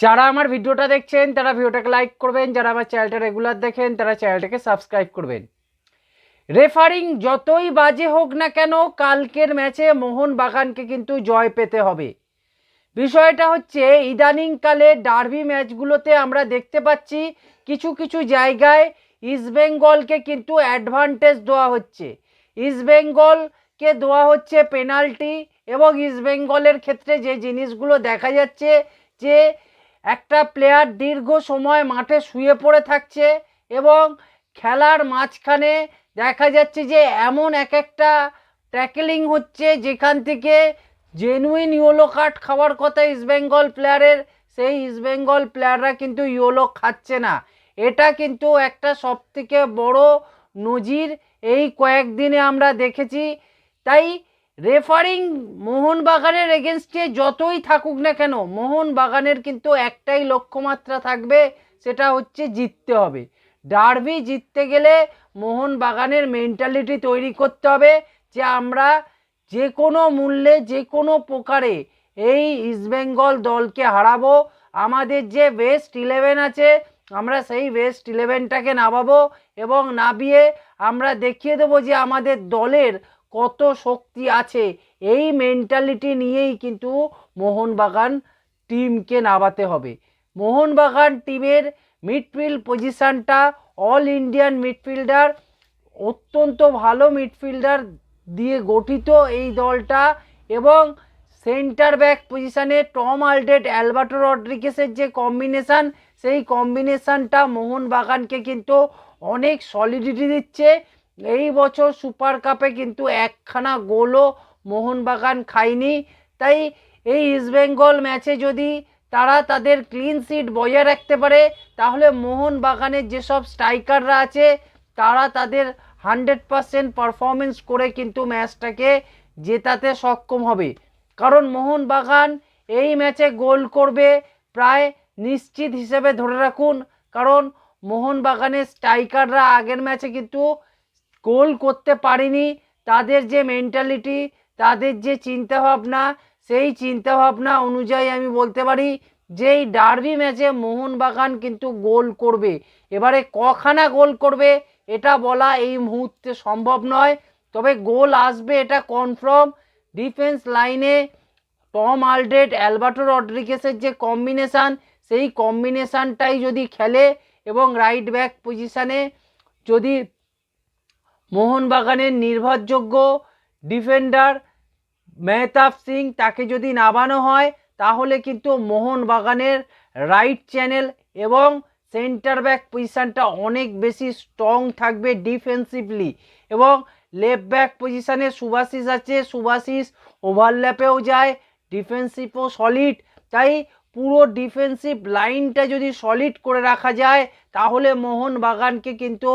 যারা আমার ভিডিওটা দেখছেন, তারা ভিডিওটাকে লাইক করবেন। যারা আমার চ্যানেলটা রেগুলার দেখেন, তারা চ্যানেলটাকে সাবস্ক্রাইব করবেন। রেফারিং যতই বাজে হোক না কেন, কালকের ম্যাচে মোহন বাগানকে কিন্তু জয় পেতে হবে। বিষয়টা হচ্ছে, ইদানিংকালে ডার্বি ম্যাচগুলোতে আমরা দেখতে পাচ্ছি, কিছু কিছু জায়গায় ইস্টবেঙ্গলকে কিন্তু অ্যাডভান্টেজ দেওয়া হচ্ছে। ইস্টবেঙ্গলকে দেওয়া হচ্ছে পেনাল্টি এবং ইস্টবেঙ্গলের ক্ষেত্রে যে জিনিসগুলো দেখা যাচ্ছে, যে একটা প্লেয়ার দীর্ঘ সময় মাঠে শুয়ে পড়ে থাকছে এবং খেলার মাঝখানে দেখা যাচ্ছে যে এমন এক একটা ট্যাকেলিং হচ্ছে যেখান থেকে জেনুইন ইয়োলো কার্ড খাওয়ার কথা ইস্টবেঙ্গল প্লেয়ারের সেই ইস্টবেঙ্গল প্লেয়াররা কিন্তু ইয়োলো খাচ্ছে না। এটা কিন্তু একটা সবথেকে বড় নজির এই কয়েকদিনে আমরা দেখেছি। তাই রেফারিং মোহনবাগানের এগেনস্টে যতই থাকুক না কেন, মোহনবাগানের কিন্তু একটাই লক্ষ্যমাত্রা থাকবে, সেটা হচ্ছে জিততে হবে। ডার্বি জিততে গেলে মোহনবাগানের মেন্টালিটি তৈরি করতে হবে যে আমরা যে কোনো মূল্যে, যে কোনো প্রকারে এই ইস্টবেঙ্গল দলকে হারাবো, আমাদের যে বেস্ট ইলেভেন আছে, আমরা সেই বেস্ট ইলেভেনটাকে নামাবো এবং নামিয়ে আমরা দেখিয়ে দেবো যে আমাদের দলের কত শক্তি আছে? এই মেন্টালিটি নিয়েই কিন্তু মোহনবাগান টিমকে নামাতে হবে। মোহনবাগান টিমের মিডফিল্ড পজিশানটা অল ইন্ডিয়ান মিডফিল্ডার অত্যন্ত ভালো মিডফিল্ডার দিয়ে গঠিত এই দলটা এবং সেন্টার ব্যাক পজিশানে টম আলডেট অ্যালবার্টো রড্রিগেসের যে কম্বিনেশান সেই কম্বিনেশানটা মোহনবাগানকে কিন্তু অনেক সলিডিটি দিচ্ছে। এই বছর সুপার কাপে কিন্তু একখানা গোলও মোহনবাগান খায়নি। তাই এই ইস্টবেঙ্গল ম্যাচে যদি তারা তাদের ক্লিন সিট বজায় রাখতে পারে, তাহলে মোহনবাগানের যেসব স্ট্রাইকাররা আছে, তারা তাদের হান্ড্রেড পারসেন্ট পারফরমেন্স করে কিন্তু ম্যাচটাকে জেতাতে সক্ষম হবে। কারণ মোহনবাগান এই ম্যাচে গোল করবে প্রায় নিশ্চিত হিসেবে ধরে রাখুন। কারণ মোহনবাগানের স্ট্রাইকাররা আগের ম্যাচে কিন্তু গোল করতে পারেনি। তাদের যে মেন্টালিটি তাদের যে চিন্তাভাবনা, সেই চিন্তাভাবনা অনুযায়ী আমি বলতে পারি যে এই ডার্বি ম্যাচে মোহনবাগান কিন্তু গোল করবে। এবারে কখানা গোল করবে, এটা বলা এই মুহূর্তে সম্ভব নয়। তবে গোল আসবে, এটা কনফার্ম ডিফেন্স লাইনে টম আলডেট অ্যালবার্টো রড্রিগেসের যে কম্বিনেশান সেই কম্বিনেশানটাই যদি খেলে এবং রাইট ব্যাক পজিশানে যদি মোহনবাগানের নির্ভরযোগ্য ডিফেন্ডার মেহতাব সিং তাকে যদি নামানো হয়, তাহলে কিন্তু মোহনবাগানের রাইট চ্যানেল এবং সেন্টার ব্যাক পজিশানটা অনেক বেশি স্ট্রং থাকবে ডিফেন্সিভলি এবং লেফট ব্যাক পজিশানে সুভাশিস আছে সুভাশিস ওভারল্যাপেও যায়, ডিফেন্সিভও সলিড। তাই পুরো ডিফেন্সিভ লাইনটা যদি সলিড করে রাখা যায়, তাহলে মোহনবাগানকে কিন্তু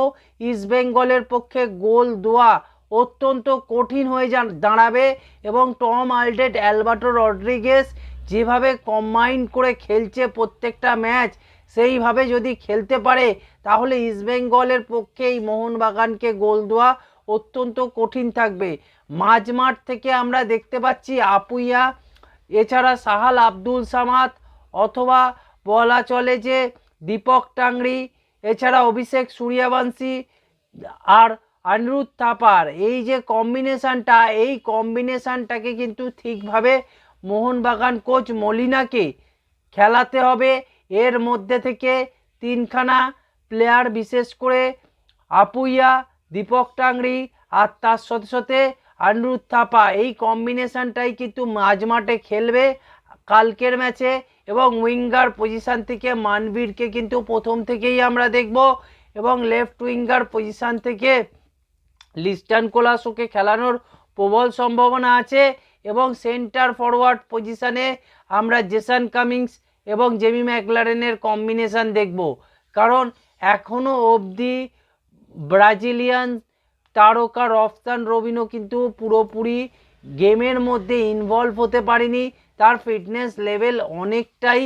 ইস্টবেঙ্গলের পক্ষে গোল দেওয়া অত্যন্ত কঠিন হয়ে যা দাঁড়াবে এবং টম আলডেট অ্যালবার্টো রড্রিগেস যেভাবে কম্বাইন করে খেলছে প্রত্যেকটা ম্যাচ সেইভাবে যদি খেলতে পারে, তাহলে ইস্টবেঙ্গলের পক্ষে এই মোহনবাগানকে গোল দেওয়া অত্যন্ত কঠিন থাকবে। মাঝমাঠ থেকে আমরা দেখতে পাচ্ছি আপুইয়া, এছাড়া সাহাল আব্দুল সামাদ অথবা বলা চলে যে দীপক টাংরি এছাড়া অভিষেক সূর্যবংশী আর অনিরুদ্ধ থাপার। এই যে কম্বিনেশানটা এই কম্বিনেশানটাকে কিন্তু ঠিকভাবে মোহনবাগান কোচ মলিনাকে খেলাতে হবে। এর মধ্যে থেকে তিনখানা প্লেয়ার বিশেষ করে আপুইয়া, দীপক টাংরি আর তার সাথে সাথে অনিরুদ্ধ থাপা। এই কম্বিনেশানটাই কিন্তু মাঝমাঠে খেলবে। কালকের ম্যাচে এবং উইঙ্গার পজিশান থেকে মানবীরকে কিন্তু প্রথম থেকেই আমরা দেখব এবং লেফট উইঙ্গার পজিশান থেকে লিস্টান কোলাসোকে খেলানোর প্রবল সম্ভাবনা আছে এবং সেন্টার ফরওয়ার্ড পজিশানে আমরা জেসান কামিংস এবং জেমি ম্যাকলারেনের কম্বিনেশান দেখব। কারণ এখনও অবধি ব্রাজিলিয়ান তারকা রফতান রবিনও কিন্তু পুরোপুরি গেমের মধ্যে ইনভলভ হতে পারেনি। তার ফিটনেস লেভেল অনেকটাই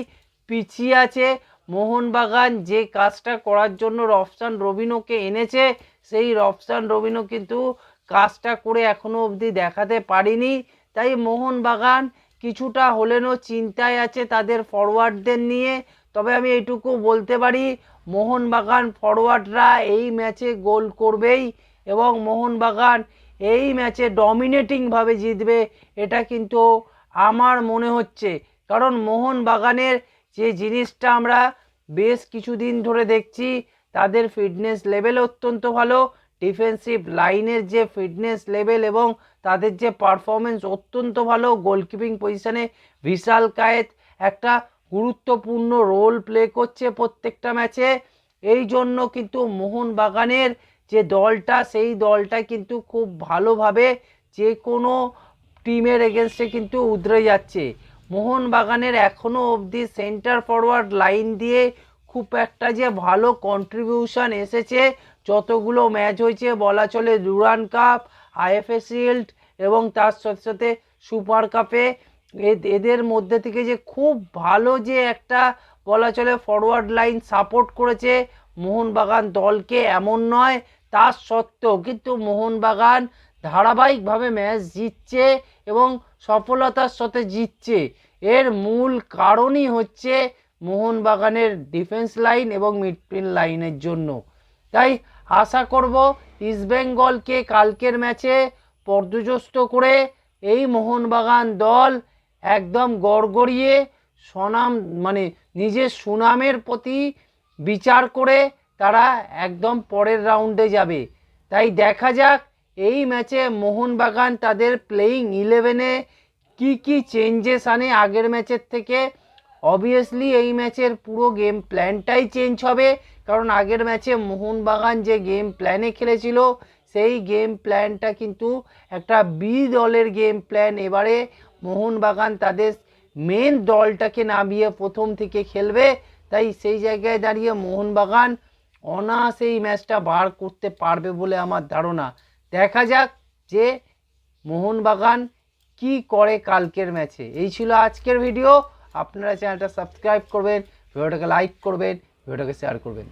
পিছিয়ে আছে। মোহনবাগান যে কাজটা করার জন্য রফসান রবিনোকে এনেছে, সেই রফসান রবিনো কিন্তু কাজটা করে এখনও অবধি দেখাতে পারিনি। তাই মোহনবাগান কিছুটা হলেনও চিন্তায় আছে তাদের ফরওয়ার্ডদের নিয়ে। তবে আমি এইটুকু বলতে পারি, মোহনবাগান ফরওয়ার্ডরা এই ম্যাচে গোল করবেই এবং মোহনবাগান এই ম্যাচে ডমিনেটিংভাবে জিতবে, এটা কিন্তু আমার মনে হচ্ছে। কারণ মোহনবাগানের যে জিনিসটা আমরা বেশ কিছুদিন ধরে দেখছি, তাদের ফিটনেস লেভেল অত্যন্ত ভালো ডিফেন্সিভ লাইনের যে ফিটনেস লেভেল এবং তাদের যে পারফরমেন্স অত্যন্ত ভালো গোলকিপিং পজিশনে বিশাল কায়েত একটা গুরুত্বপূর্ণ রোল প্লে করছে প্রত্যেকটা ম্যাচে এই জন্য কিন্তু মোহনবাগানের যে দলটা, সেই দলটা কিন্তু খুব ভালোভাবে যে কোনো টিমের এগেনস্টে কিন্তু উধরে যাচ্ছে। মোহনবাগানের এখনও অবধি সেন্টার ফরওয়ার্ড লাইন দিয়ে খুব একটা যে ভালো কন্ট্রিবিউশন এসেছে, যতগুলো ম্যাচ হয়েছে, বলা চলে ডুরান কাপ আইএফএ শিল্ড এবং তার সাথে সাথে সুপার কাপে এদের মধ্যে থেকে যে খুব ভালো যে একটা বলা চলে ফরওয়ার্ড লাইন সাপোর্ট করেছে মোহনবাগান দলকে এমন নয় তার সত্ত্বেও কিন্তু মোহনবাগান ধারাবাহিকভাবে ম্যাচ জিতছে এবং সফলতার সাথে জিতছে। এর মূল কারণই হচ্ছে মোহনবাগানের ডিফেন্স লাইন এবং মিডফিল্ড লাইনের জন্য। তাই আশা করব ইস্টবেঙ্গলকে কালকের ম্যাচে পর্যদস্ত করে এই মোহনবাগান দল একদম গড়গড়িয়ে সনাম মানে নিজের সুনামের প্রতি বিচার করে তারা একদম পরের রাউন্ডে যাবে। তাই দেখা যাক এই ম্যাচে মোহনবাগান তাদের প্লেয়িং ইলেভেনে কি কি চেঞ্জেস আনে আগের ম্যাচের থেকে? অবভিয়াসলি এই ম্যাচের পুরো গেম প্ল্যানটাই চেঞ্জ হবে। কারণ আগের ম্যাচে মোহনবাগান যে গেম প্ল্যানে খেলেছিল, সেই গেম প্ল্যানটা কিন্তু একটা বি দলের গেম প্ল্যান এবারে মোহনবাগান তাদের মেন দলটাকে নামিয়ে প্রথম থেকে খেলবে। তাই সেই জায়গায় দাঁড়িয়ে মোহনবাগান অনায়াসে এই ম্যাচটা বার করতে পারবে বলে আমার ধারণা। দেখা যাক যে মোহনবাগান কি করে কালকের ম্যাচে। এই ছিল আজকের ভিডিও। আপনারা চ্যানেলটা সাবস্ক্রাইব করবেন, ভিডিওটাকে লাইক করবেন, ভিডিওটাকে শেয়ার করবেন।